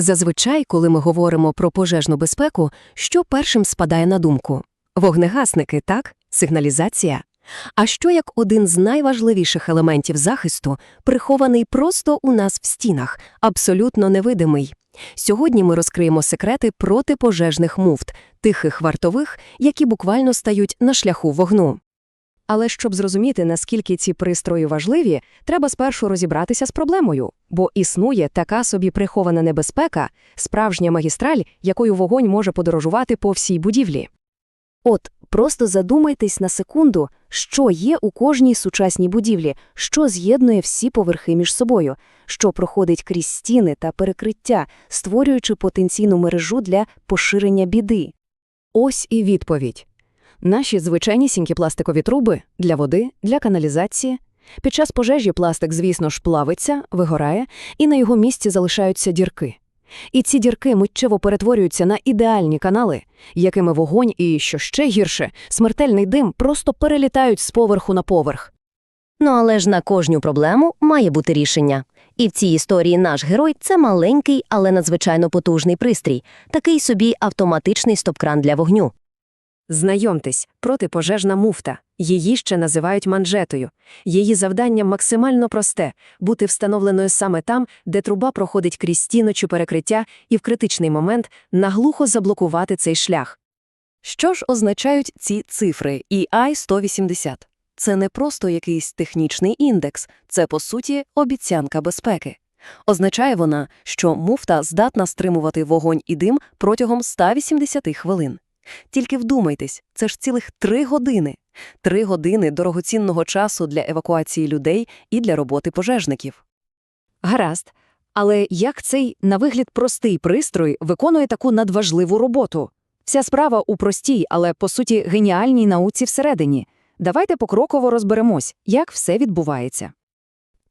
Зазвичай, коли ми говоримо про пожежну безпеку, що першим спадає на думку? Вогнегасники, так? Сигналізація? А що як один з найважливіших елементів захисту, прихований просто у нас в стінах, абсолютно невидимий? Сьогодні ми розкриємо секрети протипожежних муфт, тихих вартових, які буквально стають на шляху вогну. Але щоб зрозуміти, наскільки ці пристрої важливі, треба спершу розібратися з проблемою, бо існує така собі прихована небезпека, справжня магістраль, якою вогонь може подорожувати по всій будівлі. От, просто задумайтесь на секунду, що є у кожній сучасній будівлі, що з'єднує всі поверхи між собою, що проходить крізь стіни та перекриття, створюючи потенційну мережу для поширення біди. Ось і відповідь. Наші звичайнісінькі пластикові труби для води, для каналізації. Під час пожежі пластик, звісно ж, плавиться, вигорає, і на його місці залишаються дірки. І ці дірки миттєво перетворюються на ідеальні канали, якими вогонь і, що ще гірше, смертельний дим просто перелітають з поверху на поверх. Ну але ж на кожну проблему має бути рішення. І в цій історії наш герой це маленький, але надзвичайно потужний пристрій, такий собі автоматичний стоп-кран для вогню. Знайомтесь, протипожежна муфта. Її ще називають манжетою. Її завдання максимально просте – бути встановленою саме там, де труба проходить крізь стіну чи перекриття, і в критичний момент наглухо заблокувати цей шлях. Що ж означають ці цифри EI-180? Це не просто якийсь технічний індекс, це, по суті, обіцянка безпеки. Означає вона, що муфта здатна стримувати вогонь і дим протягом 180 хвилин. Тільки вдумайтесь, це ж цілих три години. Три години дорогоцінного часу для евакуації людей і для роботи пожежників. Гаразд. Але як цей, на вигляд, простий пристрой виконує таку надважливу роботу? Вся справа у простій, але, по суті, геніальній науці всередині. Давайте покроково розберемось, як все відбувається.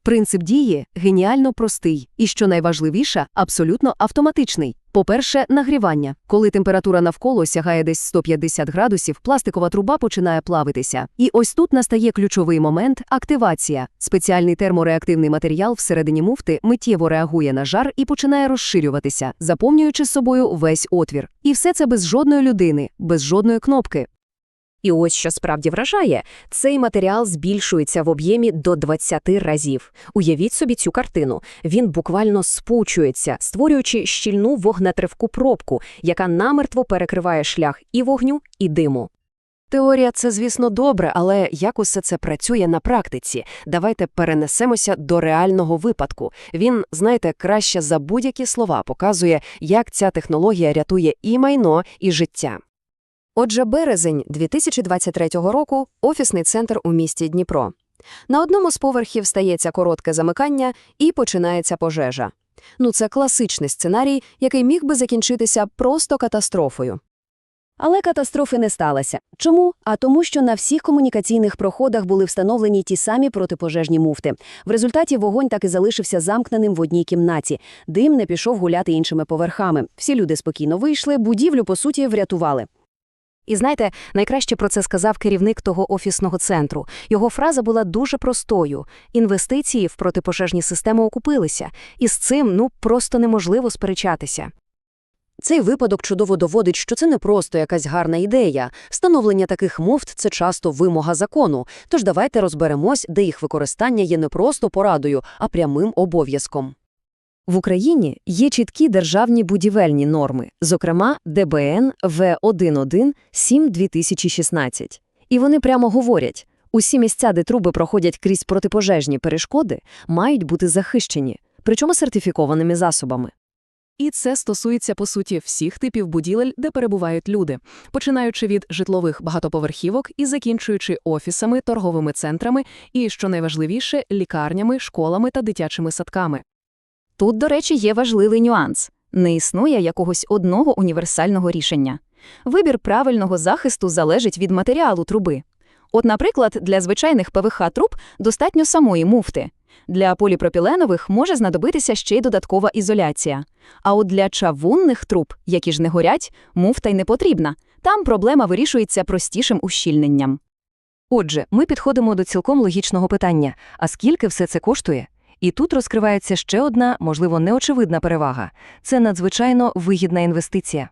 Принцип дії геніально простий і, що найважливіше, абсолютно автоматичний. По-перше, нагрівання. Коли температура навколо сягає десь 150 градусів, пластикова труба починає плавитися. І ось тут настає ключовий момент – активація. Спеціальний термореактивний матеріал всередині муфти миттєво реагує на жар і починає розширюватися, заповнюючи собою весь отвір. І все це без жодної людини, без жодної кнопки. І ось що справді вражає, цей матеріал збільшується в об'ємі до 20 разів. Уявіть собі цю картину. Він буквально спучується, створюючи щільну вогнетривку пробку, яка намертво перекриває шлях і вогню, і диму. Теорія це, звісно, добре, але як усе це працює на практиці? Давайте перенесемося до реального випадку. Він, знаєте, краще за будь-які слова показує, як ця технологія рятує і майно, і життя. Отже, березень 2023 року – офісний центр у місті Дніпро. На одному з поверхів стається коротке замикання і починається пожежа. Ну, це класичний сценарій, який міг би закінчитися просто катастрофою. Але катастрофи не сталося. Чому? А тому, що на всіх комунікаційних проходах були встановлені ті самі протипожежні муфти. В результаті вогонь так і залишився замкненим в одній кімнаті. Дим не пішов гуляти іншими поверхами. Всі люди спокійно вийшли, будівлю, по суті, врятували. І знаєте, найкраще про це сказав керівник того офісного центру. Його фраза була дуже простою: інвестиції в протипожежні системи окупилися, і з цим ну просто неможливо сперечатися. Цей випадок чудово доводить, що це не просто якась гарна ідея. Встановлення таких муфт це часто вимога закону. Тож давайте розберемось, де їх використання є не просто порадою, а прямим обов'язком. В Україні є чіткі державні будівельні норми, зокрема ДБН В11-7-2016. І вони прямо говорять, усі місця, де труби проходять крізь протипожежні перешкоди, мають бути захищені, причому сертифікованими засобами. І це стосується, по суті, всіх типів будівель, де перебувають люди, починаючи від житлових багатоповерхівок і закінчуючи офісами, торговими центрами і, що найважливіше, лікарнями, школами та дитячими садками. Тут, до речі, є важливий нюанс. Не існує якогось одного універсального рішення. Вибір правильного захисту залежить від матеріалу труби. От, наприклад, для звичайних ПВХ-труб достатньо самої муфти. Для поліпропіленових може знадобитися ще й додаткова ізоляція. А от для чавунних труб, які ж не горять, муфта й не потрібна. Там проблема вирішується простішим ущільненням. Отже, ми підходимо до цілком логічного питання – а скільки все це коштує? І тут розкривається ще одна, можливо, неочевидна перевага – це надзвичайно вигідна інвестиція.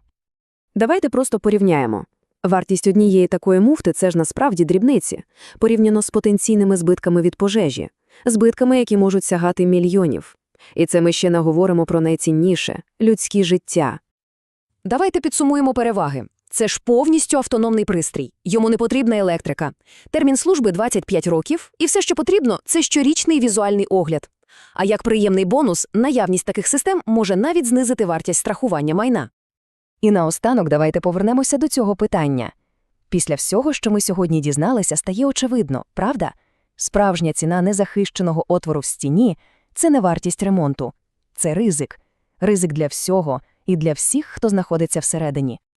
Давайте просто порівняємо. Вартість однієї такої муфти – це ж насправді дрібниці, порівняно з потенційними збитками від пожежі, збитками, які можуть сягати мільйонів. І це ми ще не говоримо про найцінніше – людські життя. Давайте підсумуємо переваги. Це ж повністю автономний пристрій. Йому не потрібна електрика. Термін служби 25 років, і все, що потрібно, це щорічний візуальний огляд. А як приємний бонус, наявність таких систем може навіть знизити вартість страхування майна. І наостанок давайте повернемося до цього питання. Після всього, що ми сьогодні дізналися, стає очевидно, правда? Справжня ціна незахищеного отвору в стіні – це не вартість ремонту, це ризик. Ризик для всього і для всіх, хто знаходиться всередині.